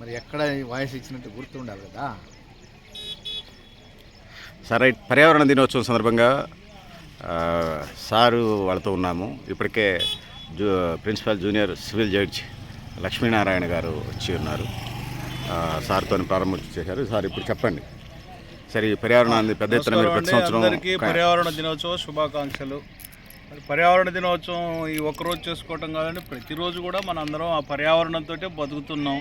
మరి ఎక్కడ వాయిస్ ఇచ్చినట్టు గుర్తుండాలి కదా? సరే పర్యావరణ దినోత్సవం సందర్భంగా ఆ, సారు వాళ్ళతో ఉన్నాము. ఇప్పటికే zoo principal junior civil judge Lakshminarayana garu వచ్చి ఉన్నారు. ఆ, సార్తో ప్రారంభోత్సవం చేశారు. సార్ ఇప్పుడు చెప్పండి. సరే ఈ పర్యావరణాన్ని పెద్ద ఎత్తున మీరు ప్రతి సంవత్సరం పర్యావరణ దినోత్సవ శుభాకాంక్షలు. పర్యావరణ దినోత్సవం ఈ ఒక్కరోజు చేసుకోవటం కాదండి ప్రతిరోజు కూడా మన అందరం ఆ పర్యావరణంతో బతుకుతున్నాం.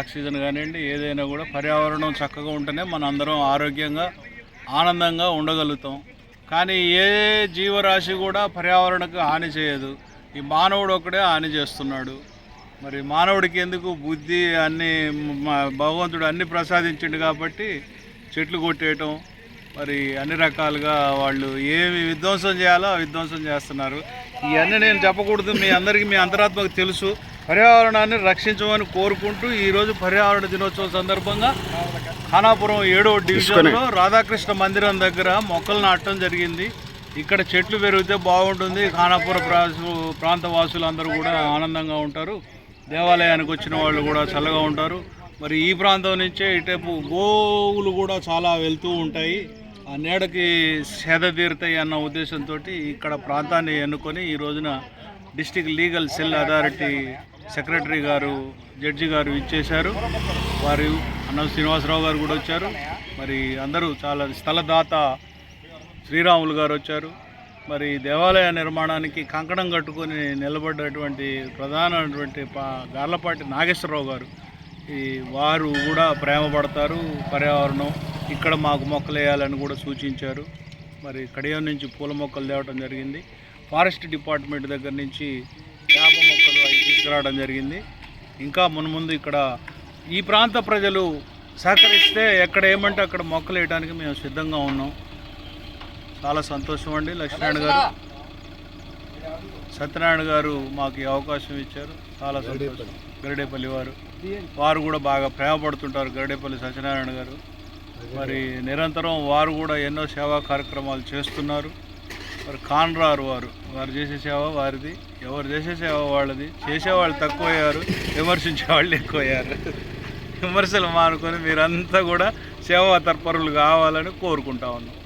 ఆక్సిజన్ కానివ్వండి ఏదైనా కూడా పర్యావరణం చక్కగా ఉంటేనే మనందరం ఆరోగ్యంగా ఆనందంగా ఉండగలుగుతాం. కానీ ఏ జీవరాశి కూడా పర్యావరణకు హాని చేయదు. ఈ మానవుడు ఒకడే హాని చేస్తున్నాడు. మరి మానవుడికి ఎందుకు బుద్ధి అన్ని భగవంతుడు అన్ని ప్రసాదించిండు కాబట్టి చెట్లు కొట్టేయటం మరి అన్ని రకాలుగా వాళ్ళు ఏమి విధ్వంసం చేయాలో విధ్వంసం చేస్తున్నారు. ఇవన్నీ నేను చెప్పకూడదు మీ అందరికీ మీ అంతరాత్మకు తెలుసు. పర్యావరణాన్ని రక్షించమని కోరుకుంటూ ఈరోజు పర్యావరణ దినోత్సవం సందర్భంగా ఖానాపురం ఏడో డివిజన్లో రాధాకృష్ణ మందిరం దగ్గర మొక్కలు నాటడం జరిగింది. ఇక్కడ చెట్లు పెరిగితే బాగుంటుంది. ఖానాపుర ప్రాంత వాసులందరూ కూడా ఆనందంగా ఉంటారు. దేవాలయానికి వచ్చిన వాళ్ళు కూడా చల్లగా ఉంటారు. మరి ఈ ప్రాంతం నుంచే ఇటేపు గోవులు కూడా చాలా వెళ్తూ ఉంటాయి. నేడకి సేద తీరుతాయి అన్న ఉద్దేశంతో ఇక్కడ ప్రాంతాన్ని ఎన్నుకొని ఈ రోజున district legal cell authority secretary garu judge garu ఇచ్చేశారు వారు అన్న శ్రీనివాసరావు గారు కూడా వచ్చారు. మరి అందరూ చాలా స్థలదాత శ్రీరాములు గారు వచ్చారు. మరి దేవాలయ నిర్మాణానికి కంకణం కట్టుకొని నిలబడ్డటువంటి ప్రధానమైనటువంటి పా గార్లపాటి నాగేశ్వరరావు గారు. ఈ వారు కూడా ప్రేమ పడతారు పర్యావరణం ఇక్కడ మాకు మొక్కలు వేయాలని కూడా సూచించారు. మరి కడియం నుంచి పూల మొక్కలు తేవడం జరిగింది. ఫారెస్ట్ డిపార్ట్మెంట్ దగ్గర నుంచి వేప మొక్కలు అవి తీసుకురావడం జరిగింది. ఇంకా మున్ ముందు ఇక్కడ ఈ ప్రాంత ప్రజలు సహకరిస్తే ఎక్కడ ఏమంటే అక్కడ మొక్కలు వేయడానికి మేము సిద్ధంగా ఉన్నాం. చాలా సంతోషం అండి లక్ష్మీనారాయణ గారు. సత్యనారాయణ గారు మాకు ఈ అవకాశం ఇచ్చారు. చాలా సంతోషం. గరిడేపల్లి వారు. వారు కూడా బాగా ప్రేమపడుతుంటారు గరిడేపల్లి సత్యనారాయణ గారు. మరి నిరంతరం వారు కూడా ఎన్నో సేవా కార్యక్రమాలు చేస్తున్నారు. మరి కాన్రారు వారు వారు చేసే సేవ వారిది ఎవరు చేసే సేవ వాళ్ళది చేసేవాళ్ళు తక్కువయ్యారు విమర్శించే వాళ్ళు ఎక్కువయ్యారు. విమర్శలు మానుకొని మీరంతా కూడా సేవా తత్పరులు కావాలని కోరుకుంటా ఉన్నాం.